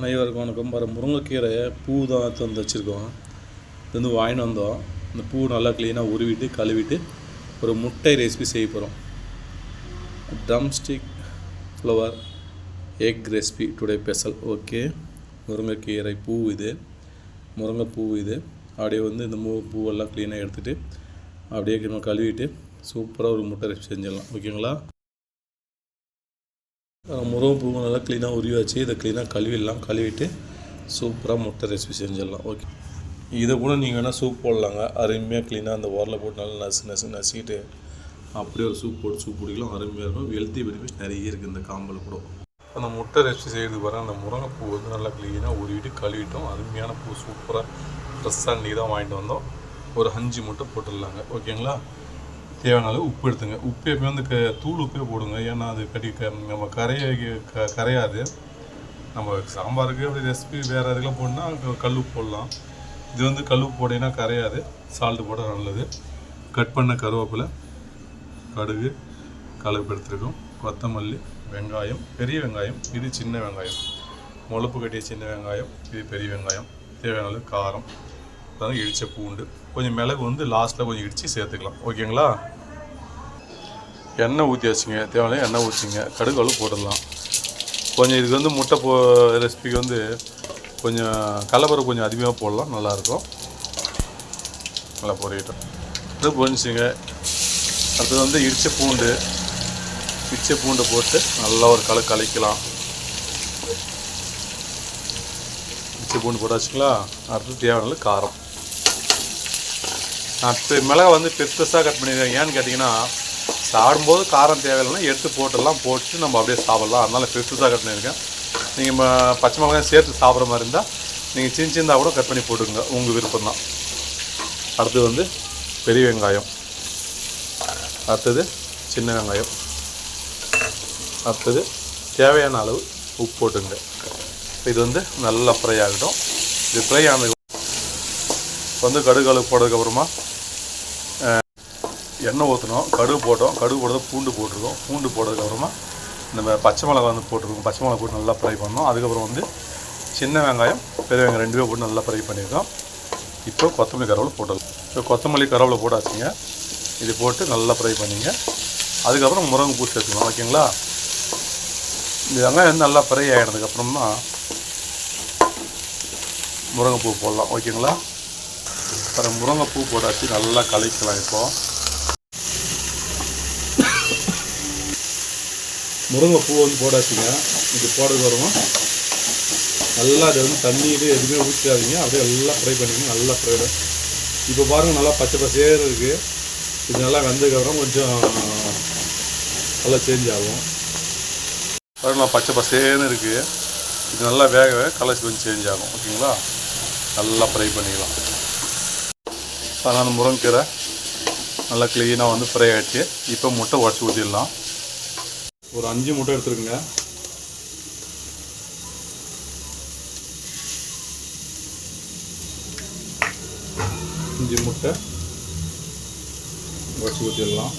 அனைவருக்கும் வணக்கம். பாரு முருங்கைக்கீரையை பூ தான் எடுத்து வந்து வச்சுருக்கோம். இது வந்து வாங்கிட்டு வந்தோம். இந்த பூ நல்லா க்ளீனாக உருவிட்டு கழுவிட்டு ஒரு முட்டை ரெசிபி செய்ய போகிறோம் drumstick flower egg recipe today special okay முருங்கைக்கீரை பூ இது. முருங்கை பூ இது. அப்படியே வந்து இந்த மூ பூவெல்லாம் க்ளீனாக எடுத்துகிட்டு அப்படியே நம்ம கழுவிட்டு சூப்பராக ஒரு முட்டை ரெசிபி செஞ்சிடலாம். ஓகேங்களா முருங்கை பூ நல்லா க்ளீனாக உருவாச்சு இதை க்ளீனாக கழுவிடலாம். கழுவிட்டு சூப்பராக முட்டை ரெசிபி செஞ்சிடலாம். ஓகே இதை கூட நீங்கள் வேணால் சூப் போடலாங்க. அருமையாக க்ளீனாக அந்த உரல போட்டு நல்லா நசு நசு நசிக்கிட்டு அப்படியே ஒரு சூப் போட்டு சூப் குடிக்கலாம் அருமையாக இருக்கும். ஹெல்த்தி பெனிஃபிட்ஸ் நிறைய இருக்குது இந்த காம்பில் கூட. அந்த முட்டை ரெசிபி செய்கிறது பாருங்க. அந்த முருங்கைப்பூ வந்து நல்லா க்ளீனாக உருவிட்டு கழுவிட்டோம். அருமையான பூ சூப்பராக ஃப்ரெஷ்ஷாக நீ தான் வாங்கிட்டு வந்தோம். ஒரு அஞ்சு முட்டை போட்டுடலாங்க. ஓகேங்களா தேவையான அளவு உப்பு எடுத்துங்க. உப்பு எப்பயும் வந்து க தூள் உப்பே போடுங்க. ஏன்னா அது கட்டி க நம்ம கரைய க கரையாது. நம்ம சாம்பாருக்கு அப்படி ரெசிபி வேறு இதுக்கெலாம் போடணுன்னா கல் உப்பு போடலாம். இது வந்து கல் உப்பு போட்டிங்கன்னா கரையாது. சால்ட்டு போட நல்லது. கட் பண்ண கருவேப்பிலை கடுகு கலப்பு எடுத்துருக்கோம். கொத்தமல்லி வெங்காயம் பெரிய வெங்காயம் இது சின்ன வெங்காயம். முளப்பு கட்டிய சின்ன வெங்காயம் இது பெரிய வெங்காயம். தேவையான அளவு காரம். அதாவது இடித்த பூண்டு கொஞ்சம் மிளகு வந்து லாஸ்ட்டில் கொஞ்சம் இடித்து சேர்த்துக்கலாம். ஓகேங்களா? எண்ணெய் ஊற்றி வச்சுங்க தேவையான எண்ணெய் ஊற்றிங்க கடுகு அளவு போட்டுடலாம். கொஞ்சம் இதுக்கு வந்து முட்டை போ ரெசிபிக்கு வந்து கொஞ்சம் கடலப்பருப்பு கொஞ்சம் அதிகமாக போடலாம் நல்லாயிருக்கும். நல்லா பொரியட்டும். இது பொறிஞ்சிங்க அடுத்தது வந்து இடித்த பூண்டு. இடித்த பூண்டை போட்டு நல்லா ஒரு கலை கலைக்கலாம். இடித்த பூண்டு போட்டாச்சுங்களா? அடுத்து தேவையான காரம். நான் மிளகா வந்து பெருசாக கட் பண்ணிடுறேன். ஏன்னு கேட்டிங்கன்னா சாப்பிடும்போது காரம் தேவையில்லைன்னா எடுத்து போட்டுடலாம். போட்டு நம்ம அப்படியே சாப்பிட்லாம். அதனால் பெருசாக கட் பண்ணியிருக்கேன். நீங்கள் பச்சை மிளகாய் சேர்த்து சாப்பிட்ற மாதிரி இருந்தால் நீங்கள் சின்ன சின்னதாக கூட கட் பண்ணி போட்டுக்கோங்க. உங்கள் விருப்பம் தான் அடுத்தது வந்து பெரிய வெங்காயம். அடுத்தது சின்ன வெங்காயம். அடுத்தது தேவையான அளவு உப்பு போட்டுங்க இது வந்து நல்லா ஃப்ரை ஆகட்டும். இது ஃப்ரை ஆனது வந்து கடுகு அளவு போட்டதுக்கப்புறமா எண்ணெய் ஊற்றணும் கடுகு போட்டோம். கடுகு போட்டது பூண்டு போட்டிருக்கோம். பூண்டு போட்டதுக்கப்புறமா நம்ம பச்சை மிளகா வந்து போட்டிருக்கோம். பச்சை மிளகா போட்டு நல்லா ஃப்ரை பண்ணோம். அதுக்கப்புறம் வந்து சின்ன வெங்காயம் பெரிய வெங்காயம் ரெண்டுமே போட்டு நல்லா ஃப்ரை பண்ணியிருக்கோம். இப்போ கொத்தமல்லி கருவேப்பிலை போட்டலாம் இப்போ கொத்தமல்லி கருவேப்பிலை போட்டாச்சுங்க. இது போட்டு நல்லா ஃப்ரை பண்ணிங்க. அதுக்கப்புறம் முருங்கை பூ சேர்த்துக்கலாம் ஓகேங்களா? இந்த வெங்காயம் வந்து நல்லா ஃப்ரை ஆகினதுக்கப்புறமா முருங்கைப்பூ போடலாம். ஓகேங்களா? அப்புறம் முருங்கைப்பூ போட்டாச்சு நல்லா கலைக்கலாம் இப்போ. முருங்கைப்பூ வந்து போட்டாச்சுங்க. இது போடுறது வரும் நல்லா அதை வந்து தண்ணி இது எதுவுமே ஊற்றிடாதீங்க அப்படியே எல்லாம் ஃப்ரை பண்ணிக்கணும் நல்லா ஃப்ரை இப்போ பாருங்கள் நல்லா பச்சை பசேர் இருக்குது இது நல்லா வெந்ததுக்கப்புறம் கொஞ்சம் நல்லா சேஞ்ச் ஆகும். பாருங்களா பச்சை பசேன்னு இருக்குது இது நல்லா வேக வேக கலர் கொஞ்சம் சேஞ்ச் ஆகும். ஓகேங்களா? நல்லா ஃப்ரை பண்ணிக்கலாம். அதனால் முருங்கைக்கீரை. நல்லா க்ளீனாக வந்து ஃப்ரை ஆகிடுச்சு இப்போ முட்டை உடச்சி ஊற்றிடலாம் ஒரு அஞ்சு முட்டை எடுத்துருக்குங்க. அஞ்சு முட்டை உடச்சி ஊற்றிடலாம்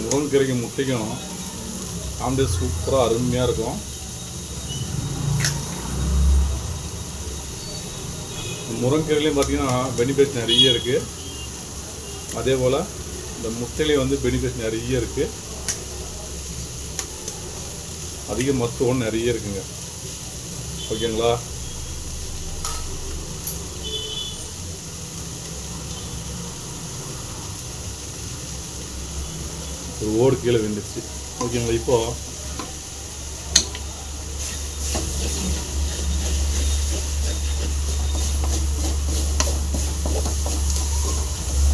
முருங்கைக்கீரைக்கு முட்டைக்கும் ஆம்லேட் சூப்பராக அருமையாக இருக்கும். முருங்கீரையிலையும் பார்த்தீங்கன்னா பெனிஃபிட்ஸ் நிறைய இருக்குது அதே போல் இந்த முட்டையிலையும் வந்து பெனிஃபிட்ஸ் நிறைய இருக்குது அதிக மருத்துவம் நிறைய இருக்குங்க. ஓகேங்களா? ஒரு ஓடு கீழே விழுந்துச்சு ஓகேங்களா? இப்போது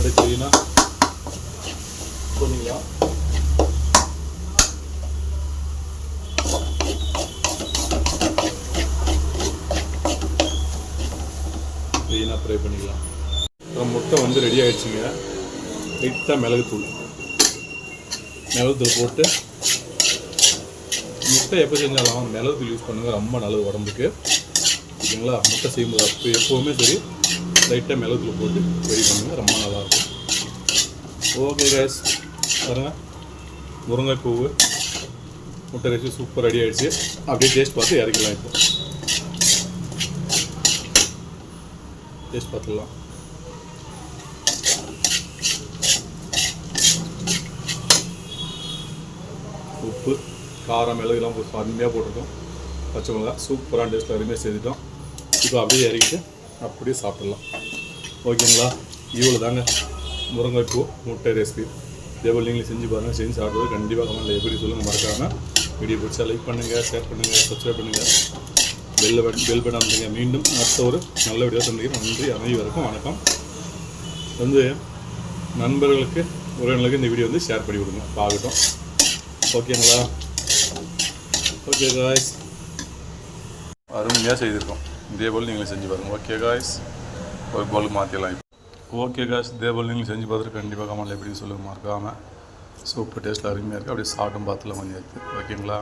அப்படியே க்ளீனாக பண்ணிக்கலாம் க்ளீனாக ஃப்ரை பண்ணிக்கலாம். அப்புறம் முட்டை வந்து ரெடி ஆகிடுச்சிங்க லைட்டாக மிளகுத்தூள் மிளகுத்தூள் போட்டு முட்டை எப்போ செஞ்சாலும் மிளகுத்தூள் யூஸ் பண்ணுங்கள் ரொம்ப நல்லது உடம்புக்கு. ஓகேங்களா முட்டை செய்யும்போது அப்போ எப்போவுமே சரி லைட்டாக மிளகுல போட்டு ரெடி பண்ணுங்கள் ரொம்ப நல்லாயிருக்கும் ஓகே கேஸ் பாருங்கள் முருங்கைப்பூவு முட்டை ரெசிபி சூப்பர் ரெடி ஆகிடுச்சு அப்படியே டேஸ்ட் பார்த்து இறக்கலாம் இப்போ. டேஸ்ட் பார்த்துடலாம். உப்பு காரம் மிளகுலாம் போட்டு போட்டிருக்கோம். பச்சை மிளகா சூப்பரான டேஸ்ட்டில் அருமையாக செய்துட்டோம் இப்போ அப்படியே இறக்கிட்டு அப்படியே சாப்பிட்லாம். ஓகேங்களா? இவ்வளோ தாங்க. முருங்கைப்பூ முட்டை ரெசிபி இதேபோல் நீங்களும் செஞ்சு பாருங்கள் செஞ்சு சாப்பிடுவது கண்டிப்பாக கமெண்ட்டில் எப்படி சொல்லுங்கள் மறக்காமல் வீடியோ பிடிச்சா லைக் பண்ணுங்கள் ஷேர் பண்ணுங்கள் சப்ஸ்கிரைப் பண்ணுங்கள் பெல் பட்டன் பெல் பட்டன் அமைங்க மீண்டும் அடுத்த ஒரு நல்ல வீடியோ சந்திக்கிறேன். நன்றி அனைவருக்கும் வணக்கம் வந்து நண்பர்களுக்கு உறவினர்களுக்கு இந்த வீடியோ வந்து ஷேர் பண்ணி விடுங்க பார்க்கட்டும். ஓகேங்களா? ஓகே காய்ஸ் அருமையாக செய்திருக்கோம். இதே போல் நீங்களும் செஞ்சு பாருங்கள் ஓகே காய்ஸ் ஒரு போல் மாற்றிடலாம் ஓகே காய்ஸ் இதே போல் நீங்களும் செஞ்சு பார்த்துட்டு கண்டிப்பாக கமெண்ட்டில் எப்படி சொல்லுங்க மறக்காமல் சூப்பர் டேஸ்ட்டில் அருமையாக இருக்குது அப்படியே சாப்பிட்டும் பார்த்துலாம் கொஞ்சம் இருக்குது ஓகேங்களா